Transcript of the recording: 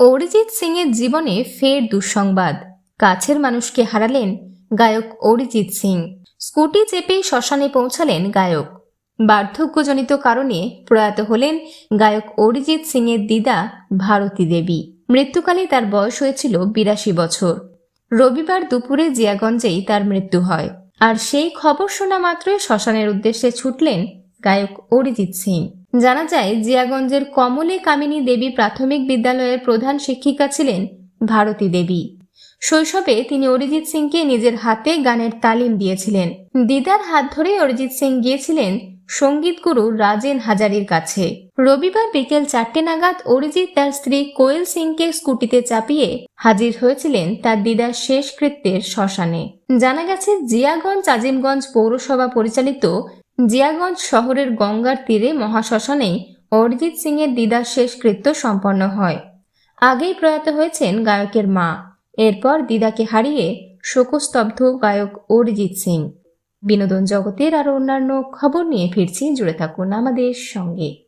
অরিজিৎ সিং এর জীবনে ফের দুঃসংবাদ। কাছের মানুষকে হারালেন গায়ক অরিজিৎ সিং। স্কুটি চেপেই শ্মশানে পৌঁছালেন গায়ক। বার্ধক্যজনিত কারণে প্রয়াত হলেন গায়ক অরিজিৎ সিং এর দিদা ভারতী দেবী। মৃত্যুকালে তার বয়স হয়েছিল বিরাশি বছর। রবিবার দুপুরে জিয়াগঞ্জেই তার মৃত্যু হয়। আর সেই খবর শোনা মাত্রই শ্মশানের উদ্দেশ্যে ছুটলেন গায়ক অরিজিৎ সিং। জানা যায়, জিয়াগঞ্জের কমলে কামিনী দেবী প্রাথমিক বিদ্যালয়ের প্রধান শিক্ষিকা ছিলেন ভারতী দেবী। শৈশবে তিনি অরিজিৎ সিংকে নিজের হাতে গানের তালিম দিয়েছিলেন। দিদার হাত ধরে অরিজিৎ সিং গিয়েছিলেন সংগীত গুরু রাজেন হাজারির কাছে। রবিবার বিকেল চারটে নাগাদ অরিজিৎ তার স্ত্রী কোয়েল সিংকে স্কুটিতে চাপিয়ে হাজির হয়েছিলেন তার দিদার শেষকৃত্যের শ্মশানে। জানা গেছে, জিয়াগঞ্জ, আজিমগঞ্জ পৌরসভা পরিচালিত জিয়াগঞ্জ শহরের গঙ্গার তীরে মহাশ্মশানেই অরিজিৎ সিং এর দিদার শেষকৃত্য সম্পন্ন হয়। আগেই প্রয়াত হয়েছেন গায়কের মা। এরপর দিদাকে হারিয়ে শোকস্তব্ধ গায়ক অরিজিৎ সিং। বিনোদন জগতের আরও অন্যান্য খবর নিয়ে ফিরছি। জুড়ে থাকুন আমাদের সঙ্গে।